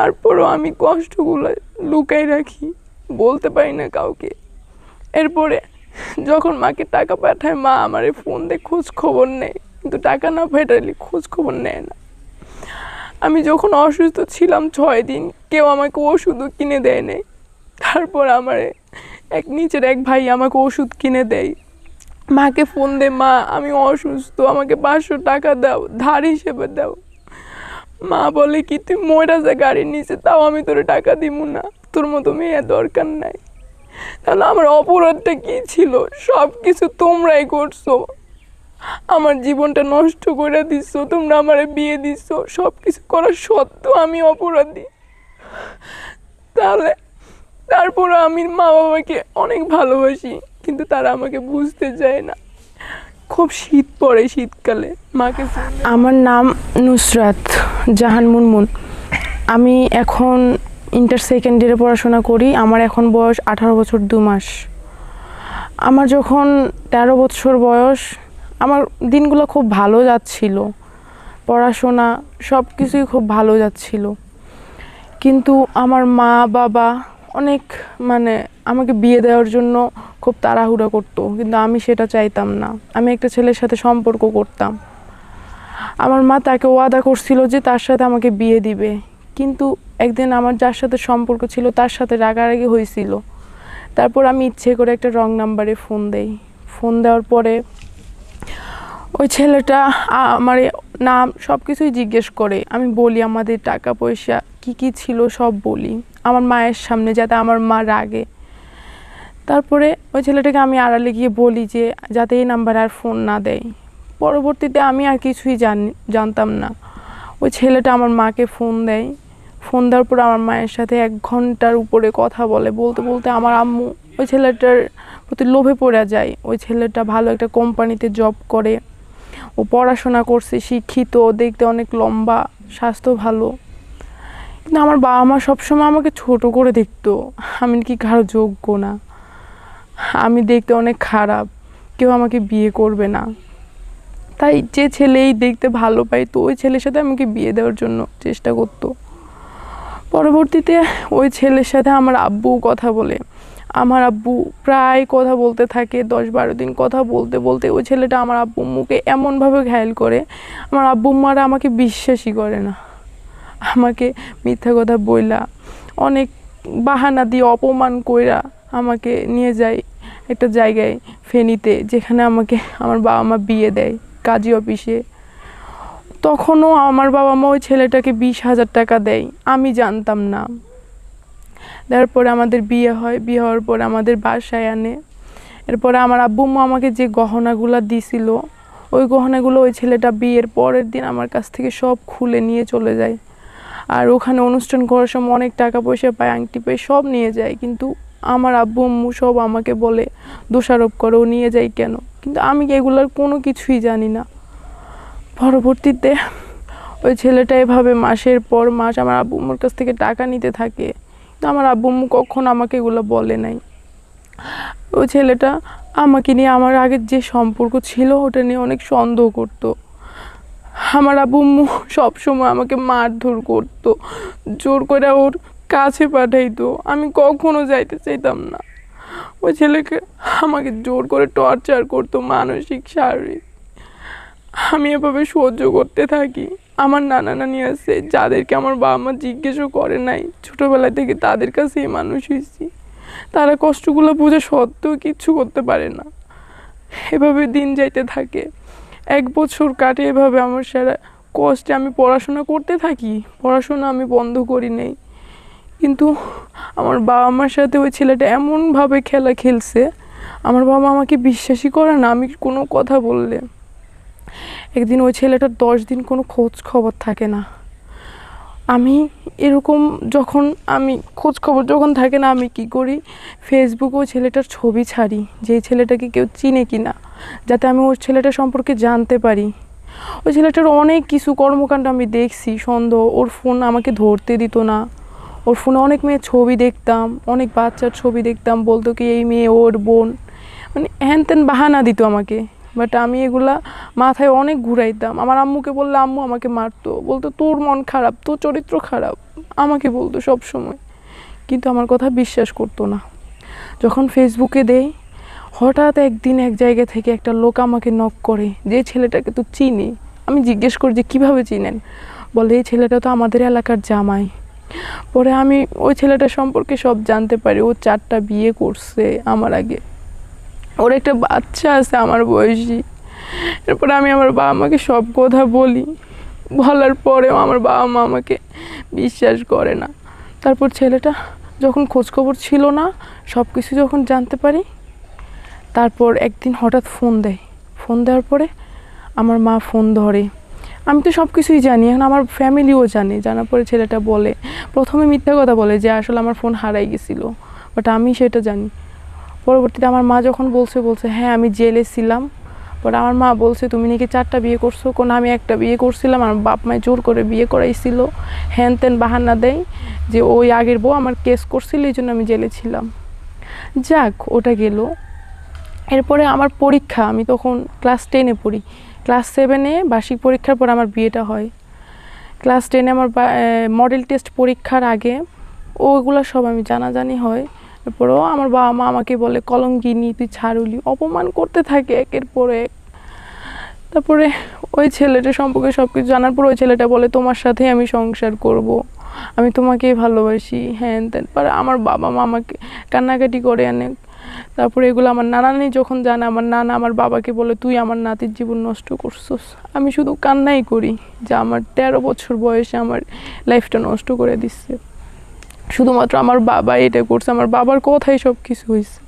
তারপরও আমি কষ্টগুলো লুকাই রাখি, বলতে পারি না কাউকে। এরপরে যখন মাকে টাকা পাঠায়, মা আমার ফোন দিয়ে, খোঁজ খবর নেয়, কিন্তু টাকা না পাঠালে খোঁজ খবর নেয় না। আমি যখন অসুস্থ ছিলাম ছয় দিন, কেউ আমাকে ওষুধও কিনে দেয় নাই। তারপর আমার এক নিচের এক ভাই আমাকে ওষুধ কিনে দেয়। মাকে ফোন দে মা, আমি অসুস্থ, আমাকে পাঁচশো টাকা দাও, ধার হিসেবে দাও। মা বলে কি, তুই ময়রা যা গাড়ির নিচে তাও আমি তোর টাকা দিব না। তোর মতো মেয়ে দরকার নাই। তাহলে আমার অপরাধটা কি ছিল? সব কিছু তোমরাই করছ। আমার জীবনটা নষ্ট করে দিচ্ছ তোমরা আমারে বিয়ে দিচ্ছ সব কিছু করার সত্ত্বেও আমি অপরাধী। তাহলে তারপর আমি মা বাবাকে অনেক ভালোবাসি, কিন্তু তারা আমাকে বুঝতে চায় না। খুব শীত পড়ে শীতকালে, মাকে আমার নাম নুসরাত জাহান মুনমুন। আমি এখন ইন্টার সেকেন্ড ইয়ারে পড়াশোনা করি, আমার এখন বয়স আঠারো বছর দু মাস। আমার যখন তেরো বছর বয়স, আমার দিনগুলো খুব ভালো যাচ্ছিল। পড়াশোনা সব কিছুই খুব ভালো যাচ্ছিল। কিন্তু আমার মা, বাবা অনেক মানে আমাকে বিয়ে দেওয়ার জন্য খুব তাড়াহুড়া করতো, কিন্তু আমি সেটা চাইতাম না। আমি একটা ছেলের সাথে সম্পর্ক করতাম। আমার মা তাকে ওয়াদা করছিল যে তার সাথে আমাকে বিয়ে দিবে। কিন্তু একদিন আমার যার সাথে সম্পর্ক ছিল তার সাথে রাগারাগি হয়েছিল। তারপর আমি ইচ্ছে করে একটা রং নাম্বারে ফোন দেই। ফোন দেওয়ার পরে ওই ছেলেটা আমার নাম সব কিছুই জিজ্ঞেস করে। আমি বলি, আমাদের টাকা পয়সা কি কি ছিল সব বলি। আমার মায়ের সামনে যাতে আমার মা রাগে। তারপরে ওই ছেলেটাকে আমি আড়ালে গিয়ে বলি যে, যাতে এই নাম্বারে আর ফোন না দেয়। পরবর্তীতে আমি আর কিছুই জানি, জানতাম না। ওই ছেলেটা আমার মাকে ফোন দেয়। ফোন দেওয়ার পর আমার মায়ের সাথে এক ঘণ্টার উপরে কথা বলে। বলতে বলতে আমার আম্মু ওই ছেলেটার প্রতি লোভে পড়ে যায়। ওই ছেলেটা ভালো একটা কোম্পানিতে জব করে। ও পড়াশোনা করছে, শিক্ষিত, দেখতে অনেক লম্বা, স্বাস্থ্য ভালো। কিন্তু আমার বাবা মা সবসময় আমাকে ছোট করে দেখতো। আমি কি কারও যোগ্য না। আমি দেখতে অনেক খারাপ। কেউ আমাকে বিয়ে করবে না। তাই যে ছেলেই দেখতে ভালো পাই তো ওই ছেলের সাথে আমাকে বিয়ে দেওয়ার জন্য চেষ্টা করতো। পরবর্তীতে ওই ছেলের সাথে আমার আব্বু কথা বলে। আমার আব্বু প্রায় কথা বলতে থাকে দশ বারো দিন কথা বলতে বলতে ওই ছেলেটা আমার আব্বু মুখে এমনভাবে ঘায়ল করে, আমার আব্বু মারা আমাকে বিশ্বাসই করে না। আমাকে মিথ্যা কথা বইলা, অনেক বাহানা দিয়ে অপমান কইরা আমাকে নিয়ে যায় একটা জায়গায় ফেনীতে, যেখানে আমাকে আমার বাবা মা বিয়ে দেয় কাজী অফিসে। তখনও আমার বাবা মা ওই ছেলেটাকে বিশ হাজার টাকা দেয়, আমি জানতাম না। তারপরে আমাদের বিয়ে হয়, বিয়ে হওয়ার পরে আমাদের বাসায় আনে। এরপরে আমার আব্বু মা আমাকে যে গহনাগুলো দিছিল, ওই গহনাগুলো ওই ছেলেটা বিয়ের পরের দিন আমার কাছ থেকে সব খুলে নিয়ে চলে যায়। আর ওখানে অনুষ্ঠান করার সময় অনেক টাকা পয়সা পায়, আংটি পায় সব নিয়ে যায়। কিন্তু আমার আব্বু, আম্মু সব আমাকে বলে, দোষারোপ করে ও নিয়ে যায় কেন? কিন্তু আমি এগুলোর কোনো কিছুই জানি না। পরবর্তীতে ওই ছেলেটা এভাবে মাসের পর মাস আমার আব্বু আম্মুর কাছ থেকে টাকা নিতে থাকে। কিন্তু আমার আব্বু আম্মু কখনো আমাকে এগুলো বলে নাই। ওই ছেলেটা আমাকে নিয়ে, আমার আগের যে সম্পর্ক ছিল, ওটা নিয়ে অনেক সন্দেহ করতো। আমার আব্বু সবসময় আমাকে মারধর করতো, জোর করে ওর কাছে পাঠাইতো। আমি কখনো যাইতে চাইতাম না। ওই ছেলেকে আমাকে জোর করে টর্চার করতো মানসিক, শারীরিক। আমি এভাবে সহ্য করতে থাকি। আমার নানা নানি আছে, যাদেরকে আমার বাবা মা জিজ্ঞেসও করে নাই। ছোটোবেলা থেকে তাদের কাছেই মানুষ হয়েছি। তারা কষ্টগুলো বুঝে সত্ত্বেও কিচ্ছু করতে পারে না। এভাবে দিন যাইতে থাকে। এক বছর কাটে এভাবে আমার সারা কষ্টে। আমি পড়াশোনা করতে থাকি, পড়াশোনা আমি বন্ধ করি নেই। কিন্তু আমার বাবা মার সাথে ওই ছেলেটা এমনভাবে খেলা খেলছে, আমার বাবা আমাকে বিশ্বাসই করে না, আমি কোনো কথা বললে। একদিন ওই ছেলেটার দশ দিন কোনো খোঁজ খবর থাকে না। আমি এরকম যখন আমি খোঁজ খবর যখন থাকে না, আমি কি করি? ফেসবুকে ওই ছেলেটার ছবি ছাড়ি, যে ছেলেটাকে কেউ চিনে কি না, যাতে আমি ওর ছেলেটা সম্পর্কে জানতে পারি। ওই ছেলেটার অনেক কিছু কর্মকাণ্ড আমি দেখছি, সন্দেহ, ওর ফোন আমাকে ধরতে দিত না। ওর ফোনে অনেক মেয়ের ছবি দেখতাম, অনেক বাচ্চার ছবি দেখতাম, বলতো কি এই মেয়ে ওর বোন। মানে হ্যান ত্যান বাহানা দিত আমাকে। বাট আমি এগুলা মাথায় অনেক ঘুরাইতাম। আমার আম্মুকে বললে, আম্মু, আমাকে মারতো। বলতো, তোর মন খারাপ, তোর চরিত্র খারাপ। আমাকে বলতো সব সময় কিন্তু আমার কথা বিশ্বাস করতো না। যখন ফেসবুকে দেই, হঠাৎ একদিন এক জায়গা থেকে একটা লোক আমাকে নক করে, যে ছেলেটাকে তো চিনি? আমি জিজ্ঞেস করি, যে কীভাবে চিনেন? বলে, এই ছেলেটা তো আমাদের এলাকার জামাই। পরে আমি ওই ছেলেটা সম্পর্কে সব জানতে পারি। ও চারটা বিয়ে করছে আমার আগে। ওর একটা বাচ্চা আছে আমার বয়সী। এরপরে আমি আমার বাবা মাকে সব কথা বলি। বলার পরেও আমার বাবা মা আমাকে বিশ্বাস করে না। তারপর ছেলেটা যখন খোঁজখবর ছিল না সব কিছু যখন জানতে পারি, তারপর একদিন হঠাৎ ফোন দেয়। ফোন দেওয়ার পরে আমার মা ফোন ধরে। আমি তো সব কিছুই জানি, এখন আমার ফ্যামিলিও জানে। জানার পরে ছেলেটা বলে, প্রথমে মিথ্যা কথা বলে যে আসলে আমার ফোন হারাই গেছিল। বাট আমি সেটা জানি। পরবর্তীতে আমার মা যখন বলছে বলছে হ্যাঁ আমি জেলে ছিলাম। পরে আমার মা বলছে, তুমি নাকি চারটা বিয়ে করছ? কোন আমি একটা বিয়ে করছিলাম, আমার বাপ মায় জোর করে বিয়ে করাইছিল। হ্যান ত্যান বাহানা দেয় যে, ওই আগের বউ আমার কেস করছিল, এই জন্য আমি জেলে ছিলাম। যাক, ওটা গেল। এরপরে আমার পরীক্ষা, আমি তখন ক্লাস টেনে পড়ি। ক্লাস সেভেনে বার্ষিক পরীক্ষার পর আমার বিয়েটা হয়। ক্লাস টেনে আমার মডেল টেস্ট পরীক্ষার আগে, ওগুলো সব আমি জানাজানি হয়। এরপরেও আমার বাবা মা আমাকে বলে, কলঙ্কিনি, তুই ছাড়ুলি, অপমান করতে থাকে একের পর এক। তারপরে ওই ছেলেটা সম্পর্কে সব কিছু জানার পর ওই ছেলেটা বলে, তোমার সাথেই আমি সংসার করব। আমি তোমাকেই ভালোবাসি। হ্যান ত্যান। পরে আমার বাবা মা আমাকে কান্নাকাটি করে অনেক। তারপরে এগুলো আমার নানানি যখন জানে আমার নানা আমার বাবাকে বলে, তুই আমার নাতির জীবন নষ্ট করছস। আমি শুধু কান্নাই করি, যে আমার তেরো বছর বয়সে আমার লাইফটা নষ্ট করে দিচ্ছে। শুধুমাত্র আমার বাবা এটা করছে, আমার বাবার কথাই সব কিছু হয়েছে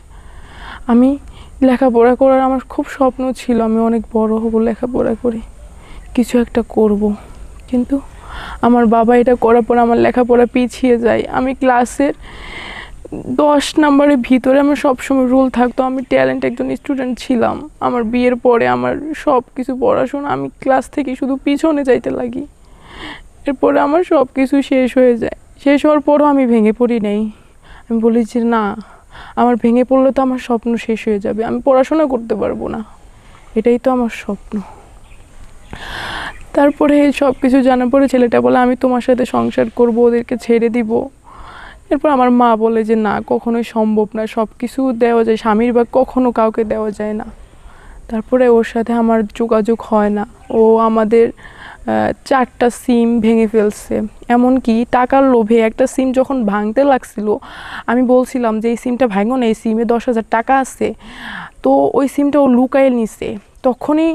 আমি লেখাপড়া করার আমার খুব স্বপ্ন ছিল, আমি অনেক বড় হব লেখাপড়া করে, কিছু একটা করব। কিন্তু আমার বাবা এটা করার পর আমার লেখাপড়া পিছিয়ে যায়। আমি ক্লাসের দশ নম্বরের ভিতরে আমার সবসময় রুল থাকতো, আমি ট্যালেন্ট একজন স্টুডেন্ট ছিলাম। আমার বিয়ের পরে আমার সব কিছু পড়াশোনা, আমি ক্লাস থেকে শুধু পিছনে যাইতে লাগি। এরপরে আমার সব কিছু শেষ হয়ে যায়। শেষ হওয়ার পরও আমি ভেঙে পড়ি নাই। আমি বলি যে, না, আমার ভেঙে পড়লে তো আমার স্বপ্ন শেষ হয়ে যাবে। আমি পড়াশোনা করতে পারব না। এটাই তো আমার স্বপ্ন। তারপরে সব কিছু জানার পরে ছেলেটা বলে, আমি তোমার সাথে সংসার করব, ওদেরকে ছেড়ে দিব। এরপর আমার মা বলে যে, না, কখনোই সম্ভব না। সব কিছু দেওয়া যায়। স্বামীর বা কখনো কাউকে দেওয়া যায় না। তারপরে ওর সাথে আমার যোগাযোগ হয় না। ও আমাদের চারটা সিম ভেঙে ফেলছে। এমনকি টাকার লোভে একটা সিম যখন ভাঙতে লাগছিল, আমি বলছিলাম যে, এই সিমটা ভাঙো না, এই সিমে দশ হাজার টাকা আছে। তো ওই সিমটা ও লুকায়ে নিছে। তখনই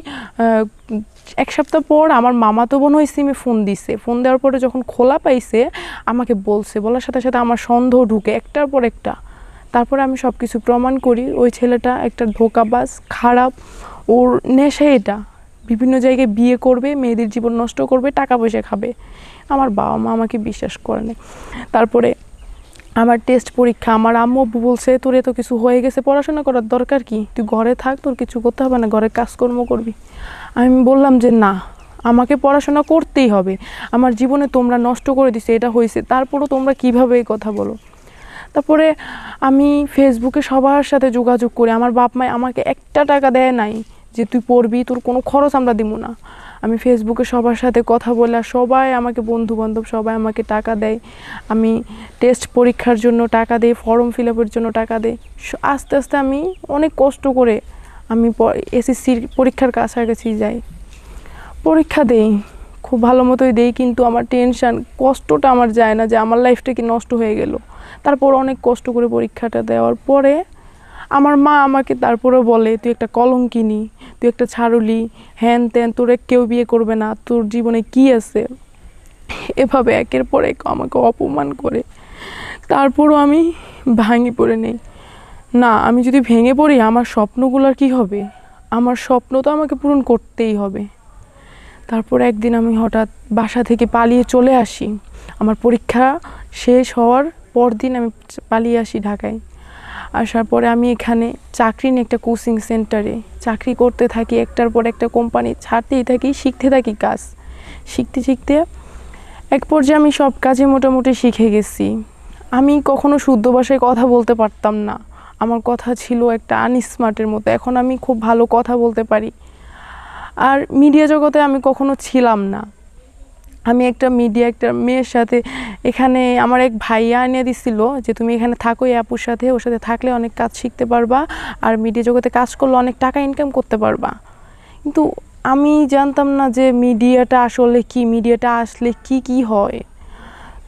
এক সপ্তাহ পর আমার মামাতো বোন ওই সিমে ফোন দিছে। ফোন দেওয়ার পরে যখন খোলা পাইছে, আমাকে বলছে, বলার সাথে সাথে আমার সন্দেহ ঢুকে একটার পর একটা। তারপরে আমি সব কিছু প্রমাণ করি, ওই ছেলেটা একটা ধোকাবাজ, খারাপ, ওর নেশা এটা। বিভিন্ন জায়গায় বিয়ে করবে, মেয়েদের জীবন নষ্ট করবে, টাকা পয়সা খাবে। আমার বাবা মা আমাকে বিশ্বাস করে না তারপরে আমার টেস্ট পরীক্ষা, আমার আম্মু আব্বু বলছে, তোর এত কিছু হয়ে গেছে, পড়াশোনা করার দরকার কি? তুই ঘরে থাক, তোর কিছু করতে হবে না, ঘরে কাজকর্ম করবি। আমি বললাম যে, না, আমাকে পড়াশোনা করতেই হবে। আমার জীবনে তোমরা নষ্ট করে দিছে এটা হয়েছে। তারপরও তোমরা কীভাবে এই কথা বলো? তারপরে আমি ফেসবুকে সবার সাথে যোগাযোগ করি। আমার বাপ মায় আমাকে একটা টাকা দেয় নাই। যে তুই পড়বি, তোর কোনো খরচ আমরা দিব না। আমি ফেসবুকে সবার সাথে কথা বলে সবাই আমাকে বন্ধু বান্ধব সবাই আমাকে টাকা দেয়। আমি টেস্ট পরীক্ষার জন্য টাকা দিই ফর্ম ফিল আপের জন্য টাকা স- আস্তে আস্তে আমি অনেক কষ্ট করে আমি এসএসসির পরীক্ষার কাছাকাছি যাই। পরীক্ষা দেই, খুব ভালো মতোই দেই, কিন্তু আমার টেনশন কষ্টটা আমার যায় না যে আমার লাইফটা কি নষ্ট হয়ে গেল। তারপর অনেক কষ্ট করে পরীক্ষাটা দেওয়ার পরে আমার মা আমাকে তারপরে বলে, তুই একটা কলঙ্কিনি, তুই একটা ছাড়ুলি হ্যান ত্যান তোরে কেউ বিয়ে করবে না, তোর জীবনে কি আছে? এভাবে একের পর এক আমাকে অপমান করে। তারপরও আমি ভাঙি পড়ে নেই। না, আমি যদি ভেঙে পড়ি, আমার স্বপ্নগুলোর কি হবে? আমার স্বপ্ন তো আমাকে পূরণ করতেই হবে। তারপর একদিন আমি হঠাৎ বাসা থেকে পালিয়ে চলে আসি। আমার পরীক্ষা শেষ হওয়ার পরদিন আমি পালিয়ে আসি ঢাকায়। আসার পরে আমি এখানে চাকরি নিয়ে একটা কোচিং সেন্টারে চাকরি করতে থাকি, একটার পর একটা কোম্পানি ছাড়তেই থাকি, শিখতে থাকি কাজ। শিখতে শিখতে এক পর্যায়ে আমি সব কাজে মোটামুটি শিখে গেছি। আমি কখনো শুদ্ধ ভাষায় কথা বলতে পারতাম না। আমার কথা ছিল একটা আনস্মার্টের মতো। এখন আমি খুব ভালো কথা বলতে পারি। আর মিডিয়া জগতে আমি কখনো ছিলাম না। আমি একটা মিডিয়া একটা মেয়ের সাথে এখানে আমার এক ভাইয়া এনে দিছিল যে, তুমি এখানে থাকো আপুর সাথে, ওর সাথে থাকলে অনেক কাজ শিখতে পারবা আর মিডিয়া জগতে কাজ করলে অনেক টাকা ইনকাম করতে পারবা। কিন্তু আমি জানতাম না যে মিডিয়াটা আসলে কি মিডিয়াটা আসলে কি কি হয়।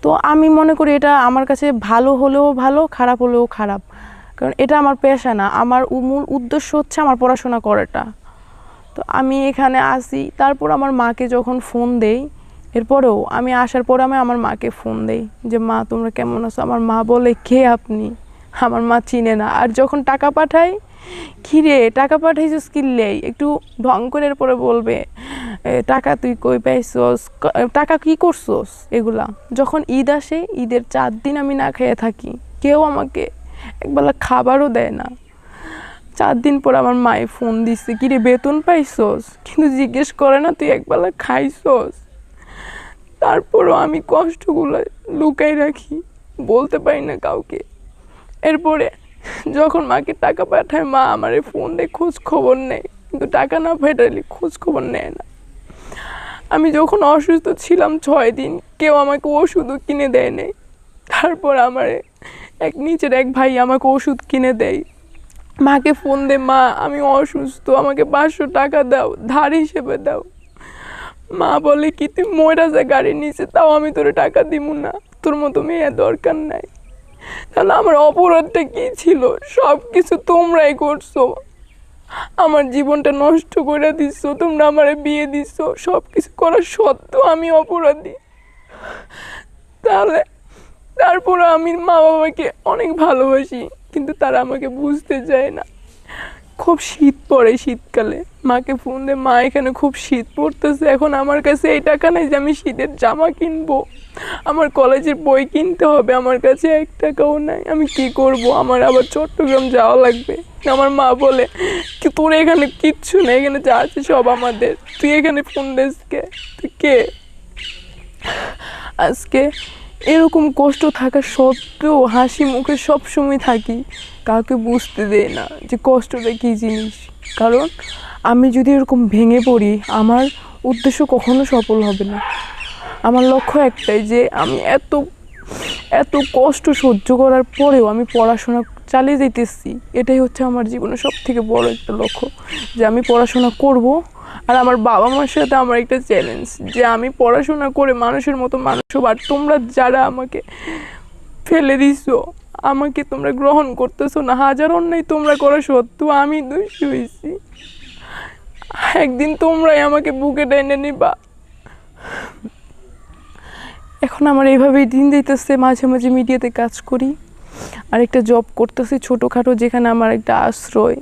তো আমি মনে করি এটা আমার কাছে ভালো হলেও ভালো, খারাপ হলেও খারাপ। কারণ এটা আমার পেশা না, আমার মূল উদ্দেশ্য হচ্ছে আমার পড়াশোনা করাটা। তো আমি এখানে আসি, তারপর আমার মাকে যখন ফোন দেই এরপরেও আমি আসার পর আমি আমার মাকে ফোন দেই যে, মা, তোমরা কেমন আছো? আমার মা বলে, কে আপনি? আমার মা চিনে না। আর যখন টাকা পাঠাই কিরে টাকা পাঠাইছিস কিনলেই একটু ঢং করে এরপরে বলবে টাকা তুই কই পাইছস? টাকা কি করছস? এগুলা। যখন ঈদ আসে, ঈদের চার দিন আমি না খেয়ে থাকি। কেউ আমাকে একবেলা খাবারও দেয় না। চার দিন পর আমার মায়ে ফোন দিচ্ছে কিরে বেতন পাইছস? কিন্তু জিজ্ঞেস করে না, তুই একবেলা খাইছস? তারপরও আমি কষ্টগুলো লুকাই রাখি, বলতে পারি না কাউকে। এরপরে যখন মাকে টাকা পাঠায়, মা আমার ফোন দিয়ে, খোঁজ খবর নেয়, কিন্তু টাকা না পাঠালে খোঁজ খবর নেয় না। আমি যখন অসুস্থ ছিলাম ছয় দিন, কেউ আমাকে ওষুধও কিনে দেয় নাই। তারপর আমার এক নিচের এক ভাই আমাকে ওষুধ কিনে দেয়। মাকে ফোন দে মা, আমি অসুস্থ, আমাকে পাঁচশো টাকা দাও, ধার হিসেবে দাও। মা বলে কি, তুই ময়রা যা গাড়ির নিচে, তাও আমি তোর টাকা দিব না। তোর মতো মেয়ে দরকার নাই। তাহলে আমার অপরাধটা কি ছিল? সব কিছু তোমরাই করছ। আমার জীবনটা নষ্ট করে দিচ্ছ তোমরা আমারে বিয়ে দিচ্ছ সব কিছু করার সত্ত্বেও আমি অপরাধী। তাহলে তারপরে আমি মা বাবাকে অনেক ভালোবাসি, কিন্তু তারা আমাকে বুঝতে চায় না। খুব শীত পড়ে শীতকালে। মাকে ফোন দে মা, এখানে খুব শীত পড়তেছে। এখন আমার কাছে এই টাকা নেই যে আমি শীতের জামা কিনবো। আমার কলেজের বই কিনতে হবে। আমার কাছে এক টাকাও নাই। আমি কি করব? আমার আবার চট্টগ্রাম যাওয়া লাগবে। আমার মা বলে তোর এখানে কিচ্ছু নেই। এখানে যা আছে সব আমাদের। তুই এখানে ফোন দিস কে তুই কে? আজকে এরকম কষ্ট থাকা সত্ত্বেও হাসি মুখে সব সময় থাকি। কাউকে বুঝতে দেয় না যে কষ্টটা কী জিনিস। কারণ আমি যদি এরকম ভেঙে পড়ি, আমার উদ্দেশ্য কখনো সফল হবে না। আমার লক্ষ্য একটাই যে আমি এত এত কষ্ট সহ্য করার পরেও আমি পড়াশোনা চালিয়ে যেতেছি এটাই হচ্ছে আমার জীবনের সব থেকে বড় একটা লক্ষ্য। যে আমি পড়াশোনা করব আর আমার বাবা মার সাথে আমার একটা চ্যালেঞ্জ যে আমি পড়াশোনা করে মানুষের মতো মানুষ হব, আর তোমরা যারা আমাকে ফেলে দিছো, আমাকে তোমরা গ্রহণ করতেছো না, হাজার অন্যায় তোমরা করা সত্ত্বেও আমি দোষী হয়েছি। একদিন তোমরাই আমাকে বুকে টেনে নিবা। এখন আমার এইভাবেই দিন যাইতেছে, মাঝে মাঝে মিডিয়াতে কাজ করি। আর একটা জব করতেছি ছোটোখাটো, যেখানে আমার একটা আশ্রয়,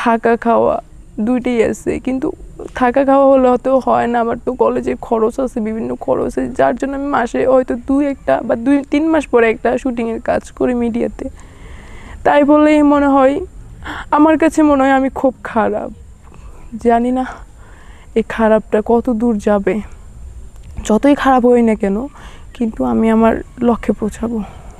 থাকা খাওয়া, দুইটাই আছে। কিন্তু থাকা খাওয়া হলে হয়তো হয় না আমার তো কলেজের খরচ আছে, বিভিন্ন খরচ আছে, যার জন্য আমি মাসে হয়তো দুই একটা বা দুই, তিন মাস পরে একটা শুটিংয়ের কাজ করি মিডিয়াতে তাই বলেই মনে হয়, আমার কাছে মনে হয় আমি খুব খারাপ। জানি না, এই খারাপটা কত দূর যাবে। যতই খারাপ হই না কেন, কিন্তু আমি আমার লক্ষ্যে পৌঁছাবো।